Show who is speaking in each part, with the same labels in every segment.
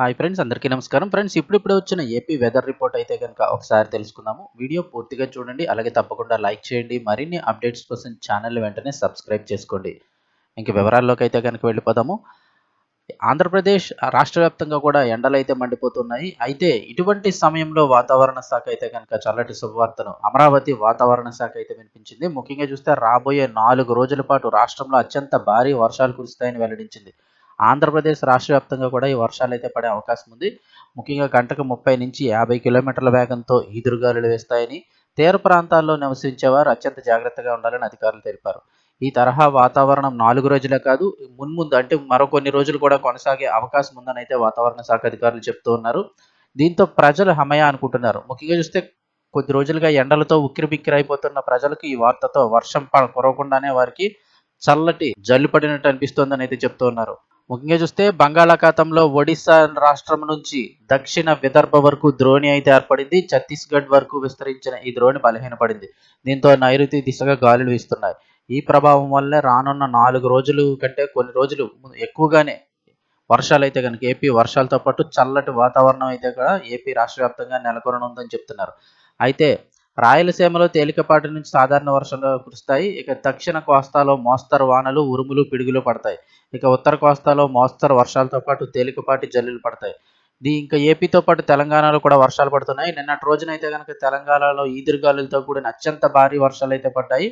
Speaker 1: Hi friends అందరికీ నమస్కారం. Friends ఇప్పుడిప్పుడే వచ్చిన ఏపీ వెదర్ రిపోర్ట్ అయితే కనుక ఒకసారి తెలుసుకుందాము. వీడియో పూర్తిగా చూడండి అలాగే తప్పకుండా లైక్ చేయండి. మరిన్ని అప్డేట్స్ కోసం ఛానల్ వెంటనే సబ్స్క్రైబ్ చేసుకోండి. ఇంక వివరాల్లోకి అయితే కనుక వెళ్ళిపోదాము. ఆంధ్రప్రదేశ్ రాష్ట్ర వ్యాప్తంగా కూడా ఎండలు అయితే మండిపోతున్నాయి. అయితే ఇటువంటి సమయంలో వాతావరణ శాఖ అయితే కనుక చల్లటి శుభవార్తను అమరావతి వాతావరణ శాఖ అయితే వినిపించింది. ముఖ్యంగా చూస్తే రాబోయే నాలుగు రోజుల పాటు రాష్ట్రంలో అత్యంత భారీ వర్షాలు కురుస్తాయని వెల్లడించింది. ఆంధ్రప్రదేశ్ రాష్ట్ర వ్యాప్తంగా కూడా ఈ వర్షాలు అయితే పడే అవకాశం ఉంది. ముఖ్యంగా గంటకు ముప్పై నుంచి యాభై కిలోమీటర్ల వేగంతో ఈదురుగాలులు వేస్తాయని తీర ప్రాంతాల్లో నివసించేవారు అత్యంత జాగ్రత్తగా ఉండాలని అధికారులు తెలిపారు. ఈ తరహా వాతావరణం నాలుగు రోజులే కాదు మున్ముందు అంటే మరో కొన్ని రోజులు కూడా కొనసాగే అవకాశం ఉందని అయితే వాతావరణ శాఖ అధికారులు చెప్తూ ఉన్నారు. దీంతో ప్రజలు హమయ అనుకుంటున్నారు. ముఖ్యంగా చూస్తే కొద్ది రోజులుగా ఎండలతో ఉక్కిరిబిక్కిరైపోతున్న ప్రజలకు ఈ వార్తతో వర్షం కురవకుండానే వారికి చల్లటి జల్లు పడినట్టు అనిపిస్తోందని అయితే చెప్తూ ఉన్నారు. ముఖ్యంగా చూస్తే బంగాళాఖాతంలో ఒడిశా రాష్ట్రం నుంచి దక్షిణ విదర్భ వరకు ద్రోణి అయితే ఏర్పడింది. ఛత్తీస్గఢ్ వరకు విస్తరించిన ఈ ద్రోణి బలహీనపడింది. దీంతో నైరుతి దిశగా గాలులు వీస్తున్నాయి. ఈ ప్రభావం వల్లే రానున్న నాలుగు రోజులు కంటే కొన్ని రోజులు ఎక్కువగానే వర్షాలు అయితే కనుక ఏపీ వర్షాలతో పాటు చల్లటి వాతావరణం అయితే కూడా ఏపీ రాష్ట్ర వ్యాప్తంగా నెలకొననుందని చెప్తున్నారు. అయితే రాయలసీమలో తేలికపాటి నుంచి సాధారణ వర్షాలు కురుస్తాయి. ఇక దక్షిణ కోస్తాలో మోస్తరు వానలు ఉరుములు పిడుగులు పడతాయి. ఇక ఉత్తర కోస్తాలో మోస్తరు వర్షాలతో పాటు తేలికపాటి జల్లులు పడతాయి. దీ ఇంకా ఏపీతో పాటు తెలంగాణలో కూడా వర్షాలు పడుతున్నాయి. నిన్నటి రోజునైతే కనుక తెలంగాణలో ఈదురుగాలులతో కూడిన అత్యంత భారీ వర్షాలు అయితే పడ్డాయి.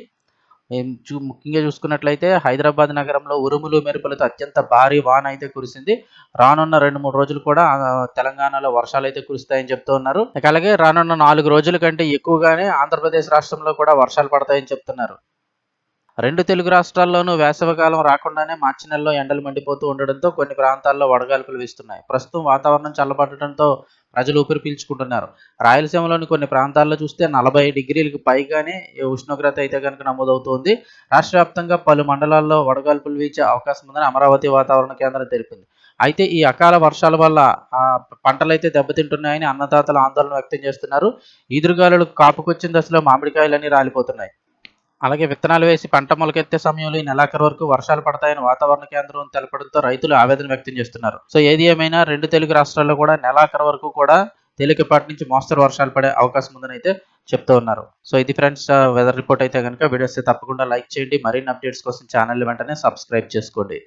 Speaker 1: చూ ముఖ్యంగా చూసుకున్నట్లయితే హైదరాబాద్ నగరంలో ఉరుములు మెరుపులతో అత్యంత భారీ వాన అయితే కురిసింది. రానున్న రెండు మూడు రోజులు కూడా తెలంగాణలో వర్షాలు అయితే కురుస్తాయని చెప్తూ ఉన్నారు. అలాగే రానున్న నాలుగు రోజుల కంటే ఎక్కువగానే ఆంధ్రప్రదేశ్ రాష్ట్రంలో కూడా వర్షాలు పడతాయని చెప్తున్నారు. రెండు తెలుగు రాష్ట్రాల్లోనూ వేసవికాలం రాకుండానే మార్చి నెలలో ఎండలు మండిపోతూ ఉండడంతో కొన్ని ప్రాంతాల్లో వడగాల్పులు వీస్తున్నాయి. ప్రస్తుతం వాతావరణం చల్లబడటంతో ప్రజలు ఊపిరి పీల్చుకుంటున్నారు. రాయలసీమలోని కొన్ని ప్రాంతాల్లో చూస్తే నలభై డిగ్రీలకు పైగానే ఉష్ణోగ్రత అయితే కనుక నమోదవుతోంది. రాష్ట్ర వ్యాప్తంగా పలు మండలాల్లో వడగాల్పులు వీచే అవకాశం ఉందని అమరావతి వాతావరణ కేంద్రం తెలిపింది. అయితే ఈ అకాల వర్షాల వల్ల పంటలైతే దెబ్బతింటున్నాయని అన్నదాతలు ఆందోళన వ్యక్తం చేస్తున్నారు. ఈదురుగాలులు కాపుకొచ్చిన దశలో మామిడికాయలన్నీ రాలిపోతున్నాయి. అలాగే విత్తనాలు వేసి పంట మొలకెత్తే సమయంలో ఈ నెలాఖరు వరకు వర్షాలు పడతాయని వాతావరణ కేంద్రం తెలపడంతో రైతులు ఆవేదన వ్యక్తం చేస్తున్నారు. సో ఏది ఏమైనా రెండు తెలుగు రాష్ట్రాల్లో కూడా నెలాఖరు వరకు కూడా తేలికపాటి నుంచి మోస్తరు వర్షాలు పడే అవకాశం ఉందని అయితే చెప్తూ ఉన్నారు. సో ఇది ఫ్రెండ్స్ వెదర్ రిపోర్ట్ అయితే కనుక వీడియోస్ తప్పకుండా లైక్ చేయండి. మరిన్ని అప్డేట్స్ కోసం ఛానల్ వెంటనే సబ్స్క్రైబ్ చేసుకోండి.